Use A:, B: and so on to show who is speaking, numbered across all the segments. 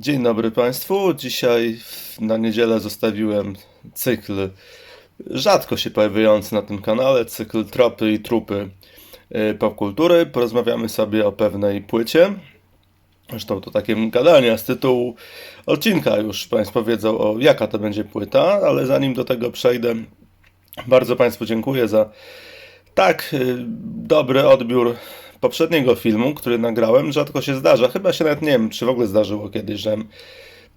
A: Dzień dobry Państwu. Dzisiaj na niedzielę zostawiłem cykl rzadko się pojawiający na tym kanale, cykl Tropy i Trupy y, popkultury. Porozmawiamy sobie o pewnej płycie. Zresztą to takie gadanie z tytułu odcinka już Państwo wiedzą o jaka to będzie płyta, ale zanim do tego przejdę, bardzo Państwu dziękuję za tak y, dobry odbiór poprzedniego filmu, który nagrałem, rzadko się zdarza. Chyba się nawet nie wiem, czy w ogóle zdarzyło kiedyś, że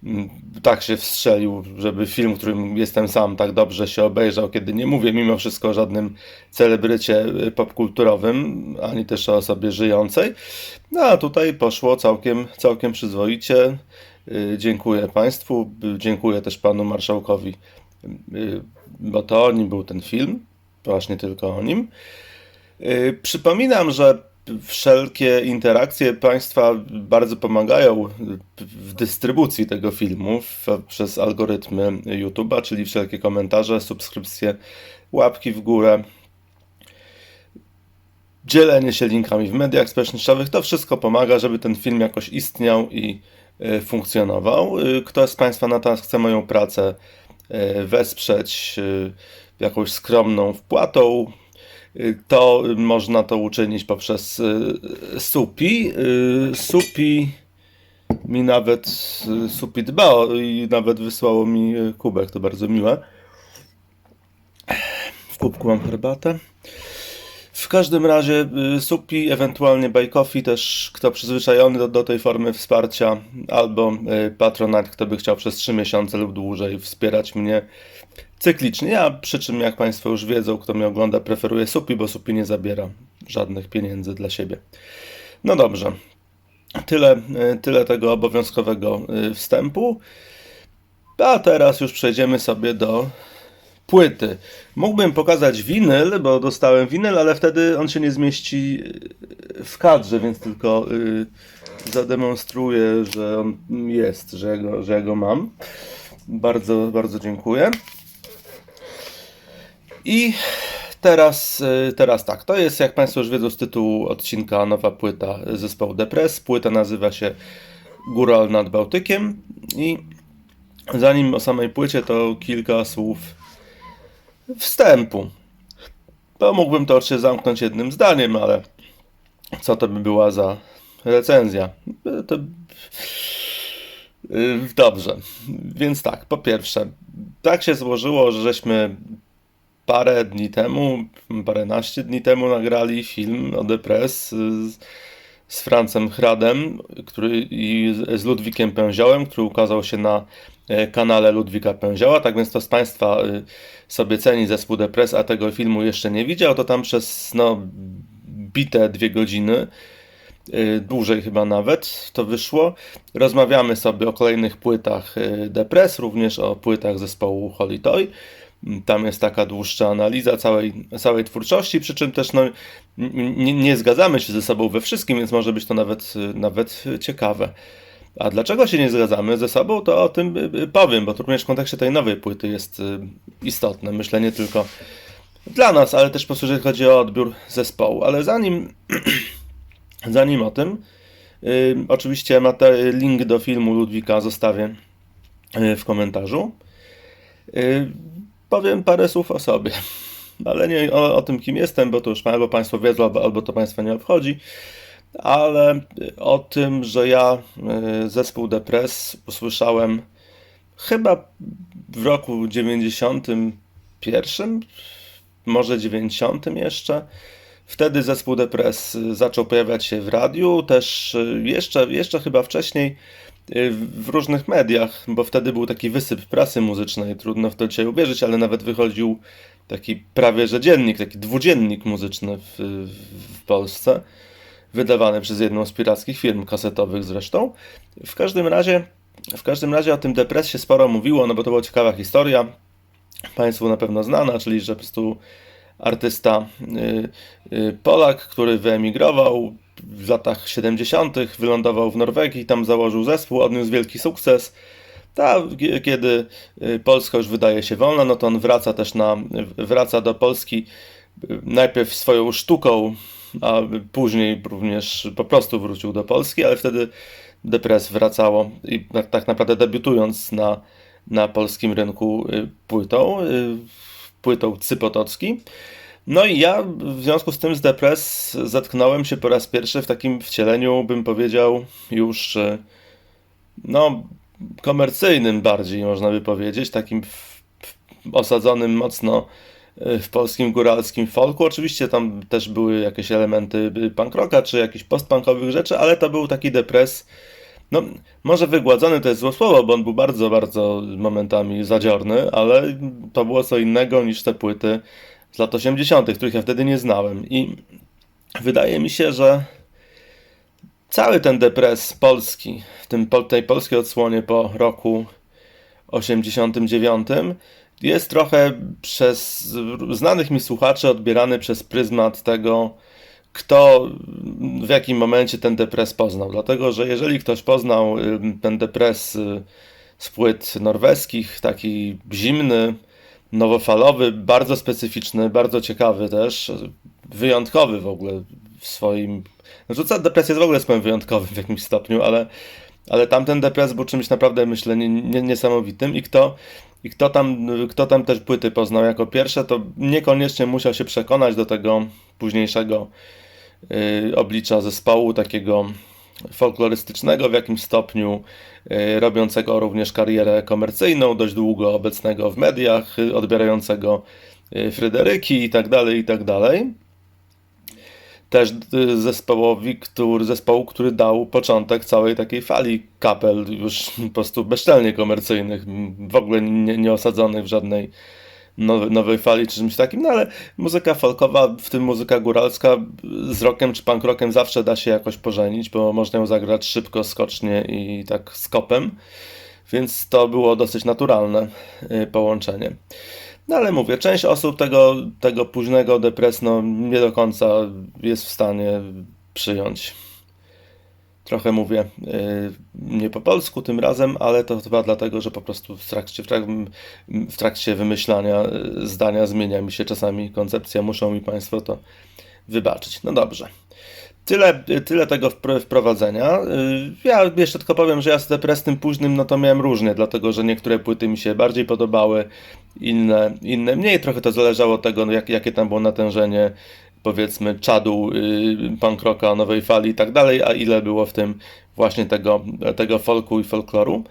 A: mm, tak się wstrzelił, żeby film, w którym jestem sam, tak dobrze się obejrzał, kiedy nie mówię mimo wszystko o żadnym celebrycie y, popkulturowym, ani też o osobie żyjącej. No a tutaj poszło całkiem, całkiem przyzwoicie. Y, Dziękuję Państwu, y, dziękuję też Panu Marszałkowi, bo to o nim był ten film, właśnie tylko o nim. Przypominam, że wszelkie interakcje Państwa bardzo pomagają w dystrybucji tego filmu przez algorytmy YouTube'a, czyli wszelkie komentarze, subskrypcje, łapki w górę, dzielenie się linkami w mediach społecznościowych. To wszystko pomaga, żeby ten film jakoś istniał i y, funkcjonował. Y, Kto z Państwa na to chce moją pracę y, wesprzeć jakąś skromną wpłatą, to można to uczynić poprzez y, Supi. Y, Supi mi nawet y, Supi dba i nawet wysłało mi y, kubek, to bardzo miłe. W kubku mam herbatę. W każdym razie y, Supi, ewentualnie Buy Coffee, też kto przyzwyczajony do, do tej formy wsparcia, albo y, Patronite, kto by chciał przez 3 miesiące lub dłużej wspierać mnie cyklicznie. Ja przy czym, jak Państwo już wiedzą, kto mnie ogląda, preferuję Supi, bo Supi nie zabiera żadnych pieniędzy dla siebie. No dobrze. Tyle, y, tyle tego obowiązkowego y, wstępu. A teraz już przejdziemy sobie do płyty. Mógłbym pokazać winyl, bo dostałem winyl, ale wtedy on się nie zmieści y, w kadrze, więc tylko zademonstruję, że on jest, że go, że ja go mam. Bardzo, bardzo dziękuję. I teraz, y, teraz tak, to jest, jak Państwo już wiedzą z tytułu odcinka, nowa płyta zespołu Depres. Płyta nazywa się Góral nad Bałtykiem i zanim o samej płycie, to kilka słów wstępu. To mógłbym to oczywiście zamknąć jednym zdaniem, ale co to by była za recenzja? To... Y, Dobrze, więc tak, po pierwsze, tak się złożyło, że żeśmy parę dni temu, paręnaście dni temu nagrali film o Depres z, z Francem Hradem który, i z- Ludwikiem Pęziołem, który ukazał się na e, kanale Ludwika Pęzioła. Tak więc to z Państwa y, sobie ceni zespół Depres, a tego filmu jeszcze nie widział, to tam przez no, bite dwie godziny y, dłużej chyba nawet to wyszło. Rozmawiamy sobie o kolejnych płytach Depres, również o płytach zespołu Holy Toy. Tam jest taka dłuższa analiza całej, całej twórczości, przy czym też no, nie, nie zgadzamy się ze sobą we wszystkim, więc może być to nawet, nawet ciekawe. A dlaczego się nie zgadzamy ze sobą, to o tym y, y, powiem, bo to również w kontekście tej nowej płyty jest y, istotne. Myślę nie tylko dla nas, ale też po prostu, chodzi o odbiór zespołu. Ale zanim Zanim o tym, y, oczywiście link do filmu Ludwika zostawię w komentarzu. Powiem parę słów o sobie, ale nie o, o tym, kim jestem, bo to już albo Państwo wiedzą, albo, albo to Państwa nie obchodzi, ale o tym, że ja y, zespół Depres usłyszałem chyba w roku 91, może 90 jeszcze. Wtedy zespół Depres y, zaczął pojawiać się w radiu, też y, jeszcze, jeszcze chyba wcześniej w różnych mediach, bo wtedy był taki wysyp prasy muzycznej, trudno w to dzisiaj uwierzyć, ale nawet wychodził taki prawie że dziennik, taki dwudziennik muzyczny w, w Polsce, wydawany przez jedną z pirackich firm kasetowych zresztą. W każdym razie, w każdym razie o tym Depres się sporo mówiło, no bo to była ciekawa historia, Państwu na pewno znana, czyli że po prostu artysta y, y, Polak, który wyemigrował w latach 70., wylądował w Norwegii, tam założył zespół, odniósł wielki sukces. Ta, kie- kiedy y, Polska już wydaje się wolna, no to on wraca też na, wraca do Polski y, najpierw swoją sztuką, a później również po prostu wrócił do Polski, ale wtedy Depres wracało i tak, tak naprawdę debiutując na, na polskim rynku płytą, płytą Cypotocki. No i ja w związku z tym z Depres zetknąłem się po raz pierwszy w takim wcieleniu, bym powiedział, już no, komercyjnym bardziej, można by powiedzieć, takim osadzonym mocno e, w polskim góralskim folku. Oczywiście tam też były jakieś elementy punk rocka, czy jakichś postpunkowych rzeczy, ale to był taki depres, no może wygładzony to jest złe słowo, bo on był bardzo, bardzo momentami zadziorny, ale to było co innego niż te płyty z lat 80., których ja wtedy nie znałem. I wydaje mi się, że cały ten depres polski, w tym tej polskiej odsłonie po roku 89, jest trochę przez znanych mi słuchaczy odbierany przez pryzmat tego, kto w jakim momencie ten depres poznał. Dlatego, że jeżeli ktoś poznał ten depres y, z płyt norweskich, taki zimny, nowofalowy, bardzo specyficzny, bardzo ciekawy też, wyjątkowy w ogóle w swoim. Znaczy, depresja jest w ogóle swoim wyjątkowym w jakimś stopniu, ale, ale tamten depres był czymś naprawdę, myślę, nie, nie, niesamowitym i kto. I kto tam, kto tam też płyty poznał jako pierwsze, to niekoniecznie musiał się przekonać do tego późniejszego yy, oblicza zespołu, takiego folklorystycznego w jakimś stopniu, y, robiącego również karierę komercyjną, dość długo obecnego w mediach, y, odbierającego y, Fryderyki i tak dalej, i tak. Też zespołowi, który, zespołu, który dał początek całej takiej fali kapel, już po prostu bezczelnie komercyjnych, w ogóle nie, nie osadzonych w żadnej nowej, nowej fali czy czymś takim, no ale muzyka folkowa, w tym muzyka góralska z rockiem czy punk rockiem zawsze da się jakoś pożenić, bo można ją zagrać szybko, skocznie i tak skopem, więc to było dosyć naturalne y, połączenie. No ale mówię, część osób tego, tego późnego depresno nie do końca jest w stanie przyjąć. Trochę mówię yy, nie po polsku tym razem, ale to chyba dlatego, że po prostu w trakcie, w trakcie wymyślania yy, zdania zmienia mi się czasami koncepcja. Muszą mi Państwo to wybaczyć. No dobrze. Tyle, tyle tego wprowadzenia. Ja jeszcze tylko powiem, że ja z depresnym późnym no to miałem różnie, dlatego że niektóre płyty mi się bardziej podobały, inne, inne mniej. Trochę to zależało od tego, jak, jakie tam było natężenie powiedzmy czadu yy, punk rocka, nowej fali i tak dalej, a ile było w tym właśnie tego, tego folku i folkloru.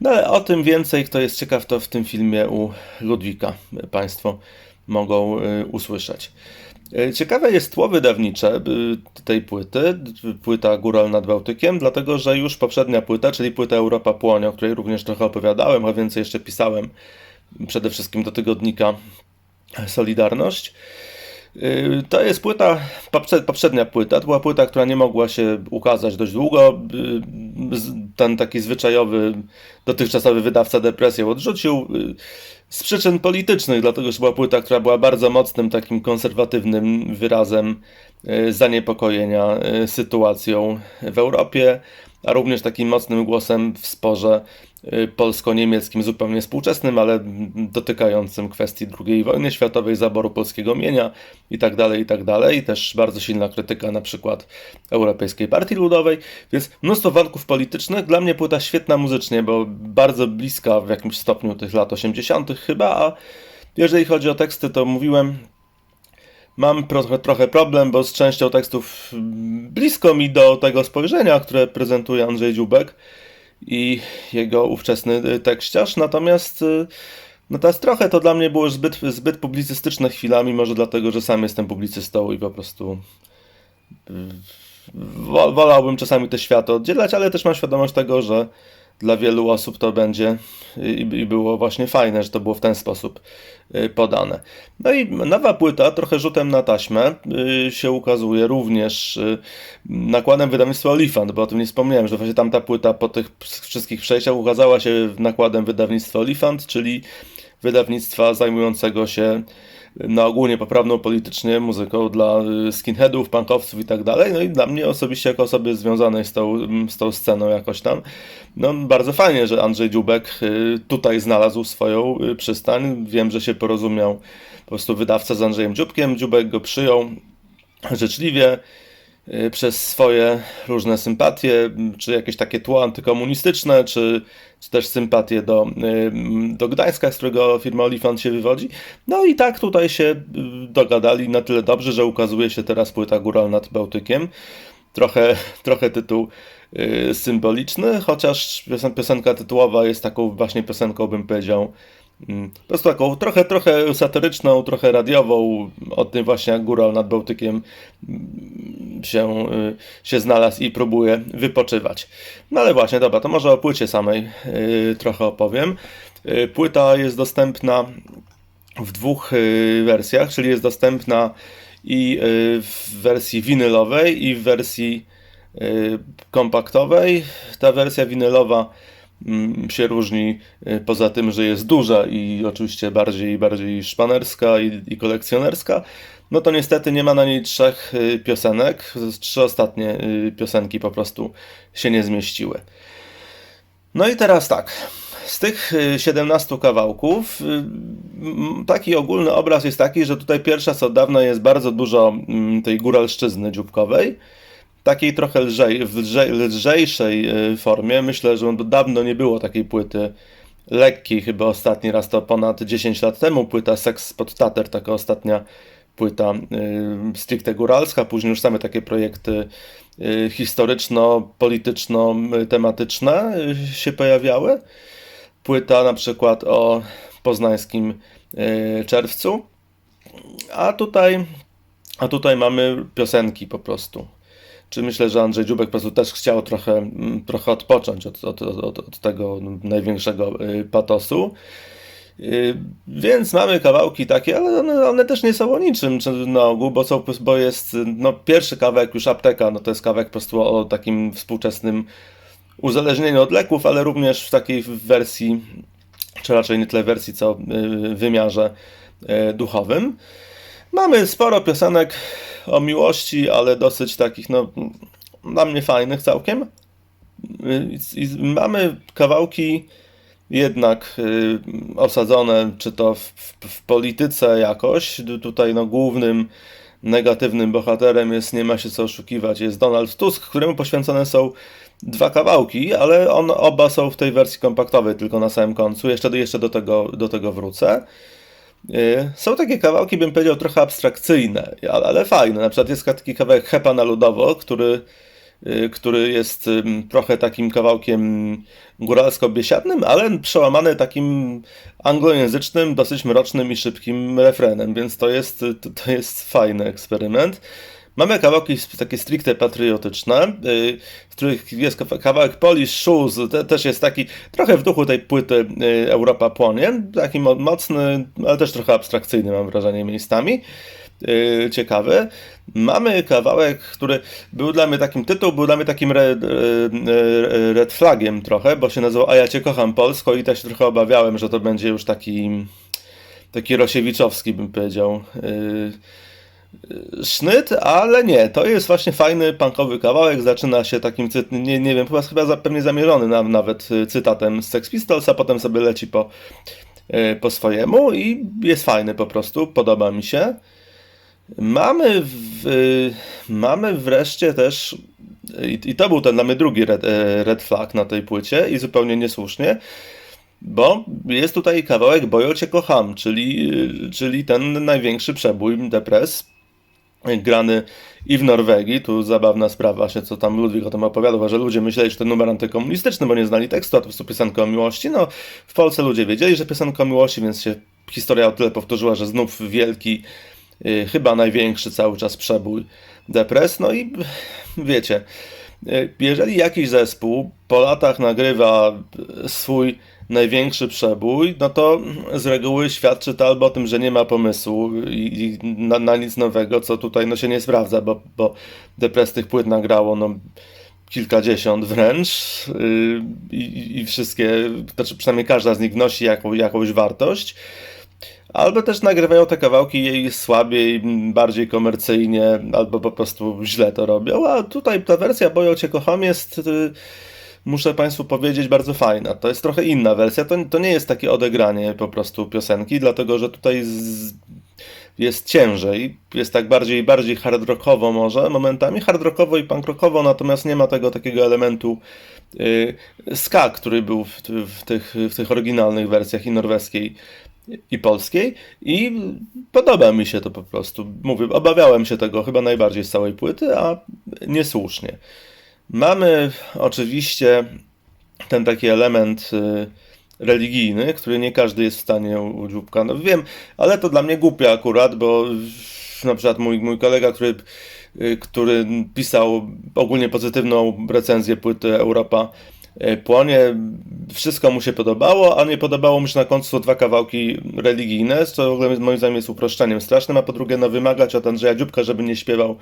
A: No ale o tym więcej, kto jest ciekaw, to w tym filmie u Ludwika Państwo mogą yy, usłyszeć. Yy, ciekawe jest tło wydawnicze yy, tej płyty, płyta Góral nad Bałtykiem, dlatego że już poprzednia płyta, czyli płyta Europa Płonie, o której również trochę opowiadałem, a więcej jeszcze pisałem przede wszystkim do tygodnika Solidarność, Y, to jest płyta, poprzednia płyta, to była płyta, która nie mogła się ukazać dość długo. Y, ten taki zwyczajowy, dotychczasowy wydawca depresję odrzucił y, z przyczyn politycznych, dlatego że była płyta, która była bardzo mocnym, takim konserwatywnym wyrazem zaniepokojenia sytuacją w Europie, a również takim mocnym głosem w sporze Y, polsko-niemieckim, zupełnie współczesnym, ale dotykającym kwestii II wojny światowej, zaboru polskiego mienia itd., tak itd. Tak I też bardzo silna krytyka na przykład Europejskiej Partii Ludowej, więc mnóstwo wątków politycznych. Dla mnie płyta świetna muzycznie, bo bardzo bliska w jakimś stopniu tych lat 80. chyba, a jeżeli chodzi o teksty, to mówiłem, Mam trochę, trochę problem, bo z częścią tekstów blisko mi do tego spojrzenia, które prezentuje Andrzej Dziubek i jego ówczesny y, tekściarz, natomiast y, Natomiast trochę to dla mnie było zbyt, zbyt publicystyczne chwilami, może dlatego, że sam jestem publicystą i po prostu y, wolałbym czasami te światy oddzielać, ale też mam świadomość tego, że dla wielu osób to będzie i, było właśnie fajne, że to było w ten sposób y, podane. No i nowa płyta, trochę rzutem na taśmę, y, się ukazuje również y, nakładem wydawnictwa Olifant, bo o tym nie wspomniałem, że właśnie tamta płyta po tych wszystkich przejściach ukazała się nakładem wydawnictwa Olifant, czyli wydawnictwa zajmującego się na ogólnie poprawną politycznie muzyką dla y, skinheadów, punkowców i tak dalej. No i dla mnie osobiście, jako osoby związanej z tą, z tą sceną jakoś tam, no bardzo fajnie, że Andrzej Dziubek y, tutaj znalazł swoją y, przystań. Wiem, że się porozumiał po prostu wydawca z Andrzejem Dziubkiem. Dziubek go przyjął życzliwie przez swoje różne sympatie, czy jakieś takie tło antykomunistyczne, czy, czy też sympatie do, y, do Gdańska, z którego firma Olifant się wywodzi. No i tak tutaj się y, dogadali na tyle dobrze, że ukazuje się teraz płyta Góral nad Bałtykiem. Trochę, trochę tytuł symboliczny, chociaż piosenka tytułowa jest taką właśnie piosenką, bym powiedział, Mm, po prostu taką trochę, trochę satyryczną, trochę radiową, o tym właśnie jak Góral nad Bałtykiem się, y, się znalazł i próbuje wypoczywać. No ale właśnie, dobra, to może o płycie samej y, trochę opowiem. Y, płyta jest dostępna w dwóch wersjach, czyli jest dostępna i w wersji winylowej i w wersji kompaktowej. Ta wersja winylowa się różni y, poza tym, że jest duża i oczywiście bardziej, bardziej szpanerska i, i kolekcjonerska, no to niestety nie ma na niej trzech y, piosenek. Trzy ostatnie y, piosenki po prostu się nie zmieściły. No i teraz tak. Z tych 17 kawałków taki ogólny obraz jest taki, że tutaj pierwsza co od dawna jest bardzo dużo mm, tej góralszczyzny dzióbkowej takiej trochę lżej, w lżej, lżejszej e, formie. Myślę, że dawno nie było takiej płyty lekkiej, chyba ostatni raz to ponad 10 lat temu, płyta Sex pod Tater, taka ostatnia płyta y, stricte góralska, później już same takie projekty y, historyczno-polityczno-tematyczne y, się pojawiały. Płyta na przykład o poznańskim czerwcu, a tutaj, a tutaj mamy piosenki po prostu czy myślę, że Andrzej Dziubek po prostu też chciał trochę, mm, trochę odpocząć od, od, od, od tego największego y, patosu. Y, więc mamy kawałki takie, ale one, one, też nie są o niczym na ogół, bo, są, bo jest no, pierwszy kawałek już apteka, no to jest kawałek po prostu o takim współczesnym uzależnieniu od leków, ale również w takiej wersji, czy raczej nie tyle wersji, co y, wymiarze duchowym. Mamy sporo piosenek o miłości, ale dosyć takich, no, dla mnie fajnych całkiem. I mamy kawałki jednak y, osadzone, czy to w, w, w, polityce jakoś. Tutaj no, głównym negatywnym bohaterem jest, nie ma się co oszukiwać, jest Donald Tusk, któremu poświęcone są dwa kawałki, ale on, oba są w tej wersji kompaktowej, tylko na samym końcu. Jeszcze, jeszcze do, tego, do tego wrócę. Y, są takie kawałki, bym powiedział, trochę abstrakcyjne, ale fajne. Na przykład jest taki kawałek Hepa na ludowo, który, y, który jest trochę takim kawałkiem góralsko-biesiadnym, ale przełamany takim anglojęzycznym, dosyć mrocznym i szybkim refrenem, więc to jest, to, to jest fajny eksperyment. Mamy kawałki takie stricte patriotyczne, y, w których jest kawałek Polish Shoes, też jest taki trochę w duchu tej płyty y, Europa płonie, taki mocny, ale też trochę abstrakcyjny mam wrażenie miejscami y, ciekawy. Mamy kawałek, który był dla mnie takim tytuł, był dla mnie takim red, red flagiem trochę, bo się nazywał A ja cię kocham Polsko i też trochę obawiałem, że to będzie już taki taki Rosiewiczowski bym powiedział sznyt, ale nie, to jest właśnie fajny punkowy kawałek, zaczyna się takim, nie, nie wiem, chyba, chyba pewnie zamierzony nam nawet y, cytatem z Sex Pistols, a potem sobie leci po, y, po swojemu i jest fajny po prostu, podoba mi się. Mamy, w, y, mamy wreszcie też, i, i to był ten dla mnie drugi red, red flag na tej płycie i zupełnie niesłusznie, bo jest tutaj kawałek Bojo Cię Kocham, czyli, czyli ten największy przebój Depres grany i w Norwegii, tu zabawna sprawa właśnie, co tam Ludwik o tym opowiadał, że ludzie myśleli, że to numer antykomunistyczny, bo nie znali tekstu, a to po prostu piosenka o miłości. No, w Polsce ludzie wiedzieli, że piosenka o miłości, więc się historia o tyle powtórzyła, że znów wielki, yy, chyba największy cały czas przebój depres. No i wiecie, yy, jeżeli jakiś zespół po latach nagrywa swój największy przebój, no to z reguły świadczy to albo o tym, że nie ma pomysłu i, i na, na, nic nowego, co tutaj no, się nie sprawdza, bo, bo Depres tych płyt nagrało no, kilkadziesiąt wręcz yy, i, i, wszystkie, znaczy przynajmniej każda z nich nosi jaką, jakąś wartość. Albo też nagrywają te kawałki jej słabiej, bardziej komercyjnie, albo po prostu źle to robią. A tutaj ta wersja Boją Cię Kocham jest... Yy, muszę Państwu powiedzieć, bardzo fajna. To jest trochę inna wersja. To, to nie jest takie odegranie po prostu piosenki, dlatego że tutaj z, jest ciężej, jest tak bardziej bardziej hard rockowo może momentami, hard rockowo i punk rockowo, natomiast nie ma tego takiego elementu y, ska, który był w, w, tych, w tych oryginalnych wersjach i norweskiej i polskiej i podoba mi się to po prostu. Mówię, obawiałem się tego chyba najbardziej z całej płyty, a niesłusznie. Mamy oczywiście ten taki element y, religijny, który nie każdy jest w stanie u Dzióbka. No wiem, ale to dla mnie głupie akurat, bo na przykład mój, mój kolega, który, y, który pisał ogólnie pozytywną recenzję płyty Europa y, Płonie, wszystko mu się podobało, a nie podobało mu się na końcu dwa kawałki religijne, co w ogóle moim zdaniem jest uproszczeniem strasznym, a po drugie no wymagać od Andrzeja Dziubka, żeby nie śpiewał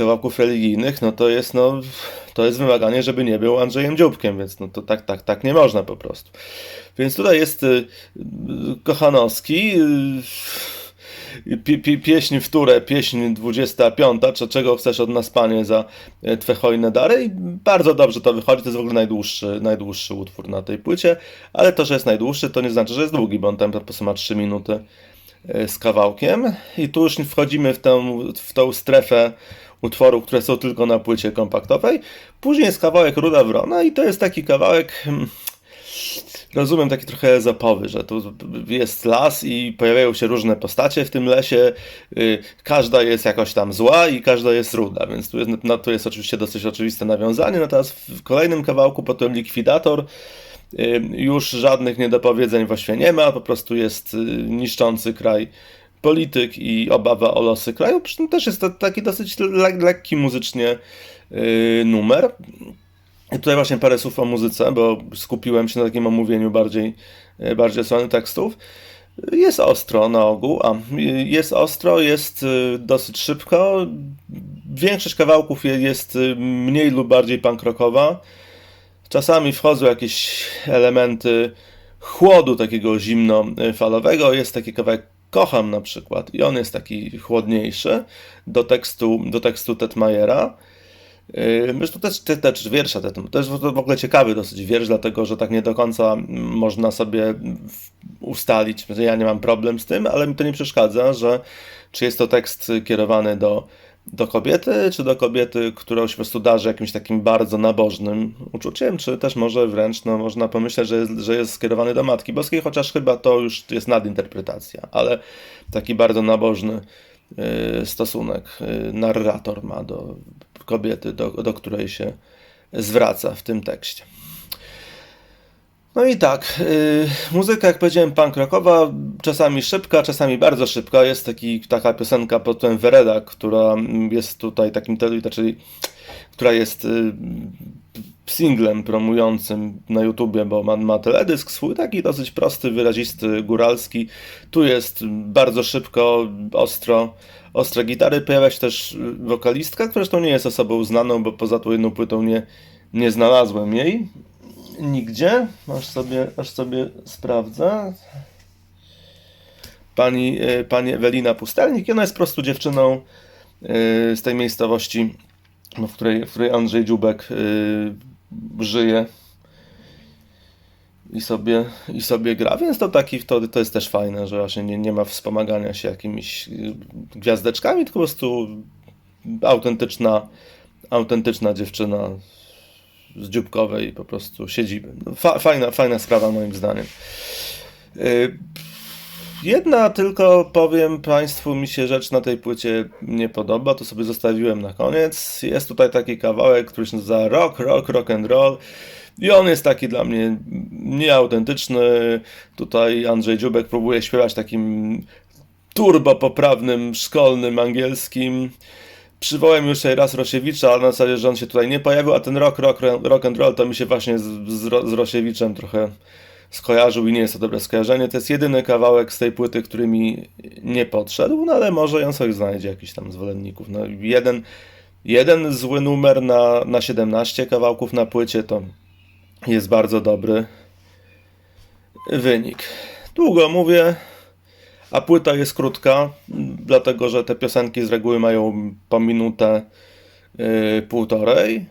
A: kawałków religijnych, no to jest, no, to jest wymaganie, żeby nie był Andrzejem Dzióbkiem, więc no to tak, tak, tak nie można po prostu. Więc tutaj jest y, Kochanowski, y, pi, pi, pieśń wtórę, pieśń 25, czy czego chcesz od nas, Panie, za e, Twe hojne dary i bardzo dobrze to wychodzi, to jest w ogóle najdłuższy, najdłuższy utwór na tej płycie, ale to, że jest najdłuższy, to nie znaczy, że jest długi, bo on tam po prostu ma 3 minuty e, z kawałkiem i tu już wchodzimy w tę, w tą strefę utworów, które są tylko na płycie kompaktowej. Później jest kawałek Ruda Wrona i to jest taki kawałek, hmm, rozumiem, taki trochę zapowy, że tu jest las i pojawiają się różne postacie w tym lesie. Y, każda jest jakoś tam zła i każda jest ruda, więc tu jest, no, to jest oczywiście dosyć oczywiste nawiązanie. Natomiast w kolejnym kawałku, potem Likwidator, y, już żadnych niedopowiedzeń właśnie nie ma, po prostu jest y, niszczący kraj polityk i obawa o losy kraju. Przy tym też jest to taki dosyć le lekki muzycznie yy, numer. I tutaj właśnie parę słów o muzyce, bo skupiłem się na takim omówieniu bardziej, yy, bardziej strony tekstów. Jest ostro na ogół, a jest ostro, jest dosyć szybko. Większość kawałków jest mniej lub bardziej punk rockowa. Czasami wchodzą jakieś elementy chłodu takiego zimno-falowego. Jest taki kawałek kocham na przykład i on jest taki chłodniejszy do tekstu, do tekstu Tetmajera. Zresztą też, też, też wiersza, to jest w ogóle ciekawy dosyć wiersz, dlatego że tak nie do końca można sobie ustalić, ja nie mam problem z tym, ale mi to nie przeszkadza, że czy jest to tekst kierowany do do kobiety, czy do kobiety, którą się po prostu darzy jakimś takim bardzo nabożnym uczuciem, czy też może wręcz no, można pomyśleć, że jest, że jest skierowany do Matki Boskiej, chociaż chyba to już jest nadinterpretacja, ale taki bardzo nabożny y, stosunek y, narrator ma do kobiety, do, do której się zwraca w tym tekście. No i tak, yy, muzyka, jak powiedziałem, punk rockowa, czasami szybka, czasami bardzo szybka. Jest taki, taka piosenka pod tytułem Vereda, która jest tutaj takim, czyli która jest yy, singlem promującym na YouTubie, bo ma, ma teledysk swój, taki dosyć prosty, wyrazisty, góralski. Tu jest bardzo szybko, ostro, ostre gitary. Pojawia się też wokalistka, która zresztą nie jest osobą znaną, bo poza tą jedną płytą nie, nie znalazłem jej nigdzie. Aż sobie, aż sobie sprawdzę. Pani, e, pani Ewelina Pustelnik. Ona jest po prostu dziewczyną e, z tej miejscowości, no, w której, w której Andrzej Dziubek e, żyje i sobie, i sobie gra, więc to taki to, to jest też fajne, że właśnie nie, nie ma wspomagania się jakimiś gwiazdeczkami, tylko po prostu autentyczna, autentyczna dziewczyna z Dziubkowej po prostu siedziby. No, fa fajna, fajna sprawa moim zdaniem. Y, jedna tylko powiem Państwu, mi się rzecz na tej płycie nie podoba, to sobie zostawiłem na koniec. Jest tutaj taki kawałek, który się nazywa Rock, Rock, Rock and Roll. I on jest taki dla mnie nieautentyczny. Tutaj Andrzej Dziubek próbuje śpiewać takim turbo poprawnym, szkolnym angielskim. Przywołałem już raz Rosiewicza, ale na zasadzie, że on się tutaj nie pojawił, a ten rock, rock, rock and roll to mi się właśnie z, z, z Rosiewiczem trochę skojarzył i nie jest to dobre skojarzenie. To jest jedyny kawałek z tej płyty, który mi nie podszedł, no ale może on sobie znajdzie jakiś tam zwolenników. No, jeden, jeden zły numer na, na 17 kawałków na płycie to jest bardzo dobry wynik. Długo mówię, a płyta jest krótka, dlatego że te piosenki z reguły mają po minutę yy, półtorej.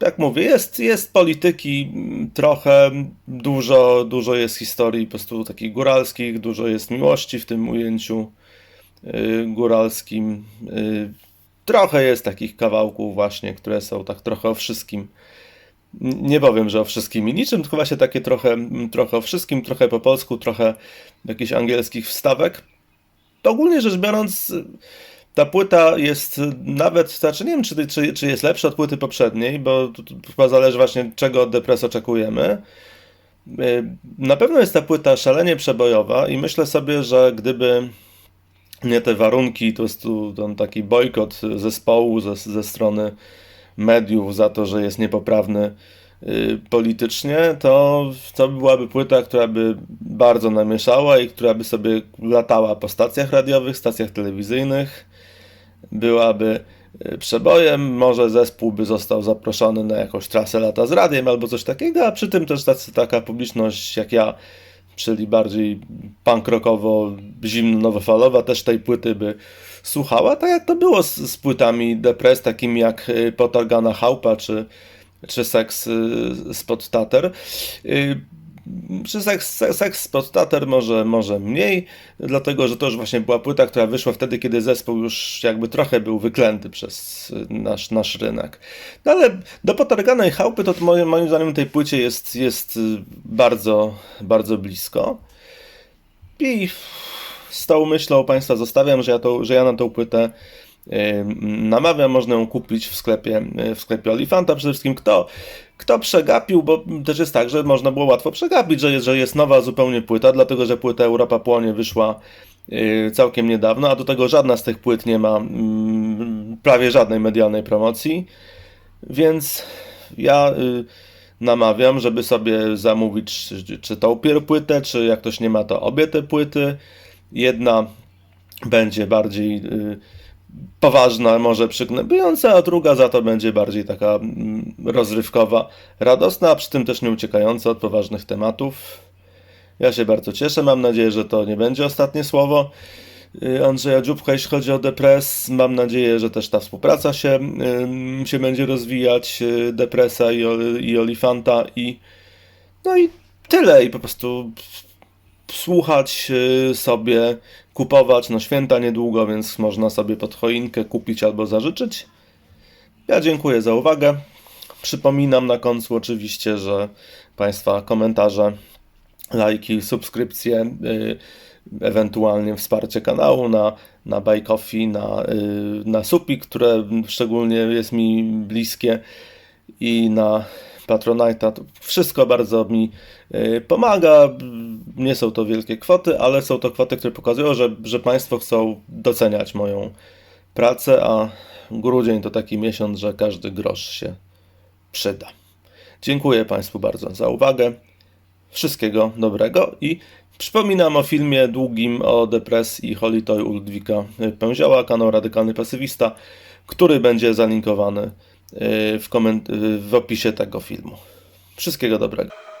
A: Jak mówię, jest, jest polityki trochę, dużo, dużo jest historii po prostu takich góralskich, dużo jest miłości w tym ujęciu. y, góralskim. Y, Trochę jest takich kawałków właśnie, które są tak trochę o wszystkim. Nie powiem, że o wszystkim i niczym, tylko właśnie takie trochę, trochę o wszystkim, trochę po polsku, trochę jakichś angielskich wstawek. Ogólnie rzecz biorąc, ta płyta jest nawet, znaczy nie wiem, czy, czy, czy jest lepsza od płyty poprzedniej, bo to, to chyba zależy właśnie czego od Depres oczekujemy. Y, Na pewno jest ta płyta szalenie przebojowa i myślę sobie, że gdyby nie te warunki, to jest tu ten taki bojkot zespołu ze, ze strony mediów za to, że jest niepoprawny politycznie, to to byłaby płyta, która by bardzo namieszała i która by sobie latała po stacjach radiowych, stacjach telewizyjnych, byłaby y, przebojem, może zespół by został zaproszony na jakąś trasę lata z radiem albo coś takiego, a przy tym też tacy, taka publiczność jak ja, czyli bardziej punk rockowo, zimno-nowofalowa, też tej płyty by słuchała, tak jak to było z, z płytami Depres, takimi jak y, Potargana Chałpa czy, czy Seks y, spod Tater. Y, Czy seks, seks, spod Tater może, może mniej, dlatego że to już właśnie była płyta, która wyszła wtedy, kiedy zespół już jakby trochę był wyklęty przez y, nasz, nasz rynek. No ale do Potarganej Chałupy to moim, moim zdaniem tej płycie jest, jest bardzo, bardzo blisko. I z tą myślą Państwa zostawiam, że ja, to, że ja na tą płytę namawiam, można ją kupić w sklepie, w sklepie Olifanta. Przede wszystkim kto, kto przegapił, bo też jest tak, że można było łatwo przegapić, że jest, że jest nowa zupełnie płyta, dlatego że płyta Europa Płonie wyszła y, całkiem niedawno, a do tego żadna z tych płyt nie ma mm, prawie żadnej medialnej promocji. Więc ja y, namawiam, żeby sobie zamówić czy, czy tą płytę, czy jak ktoś nie ma, to obie te płyty. Jedna będzie bardziej y, poważna, może przygnębiająca, a druga za to będzie bardziej taka mm, rozrywkowa, radosna, a przy tym też nie uciekająca od poważnych tematów. Ja się bardzo cieszę, mam nadzieję, że to nie będzie ostatnie słowo y, Andrzeja Dziubka, jeśli chodzi o Depres. Mam nadzieję, że też ta współpraca się, ym, się będzie rozwijać, y, Depresa i, Ol- i Olifanta i no i tyle i po prostu słuchać y, sobie, kupować, no święta niedługo, więc można sobie pod choinkę kupić albo zażyczyć. Ja dziękuję za uwagę. Przypominam na końcu oczywiście, że Państwa komentarze, lajki, subskrypcje, y, ewentualnie wsparcie kanału na, na Buy Coffee, na, y, na Supi, które szczególnie jest mi bliskie i na Patronite'a. Wszystko bardzo mi y, pomaga. Nie są to wielkie kwoty, ale są to kwoty, które pokazują, że, że Państwo chcą doceniać moją pracę, a grudzień to taki miesiąc, że każdy grosz się przyda. Dziękuję Państwu bardzo za uwagę. Wszystkiego dobrego i przypominam o filmie długim o depresji u Ludwika Pęzioła, kanał Radykalny Pasywista, który będzie zalinkowany w, w opisie tego filmu. Wszystkiego dobrego.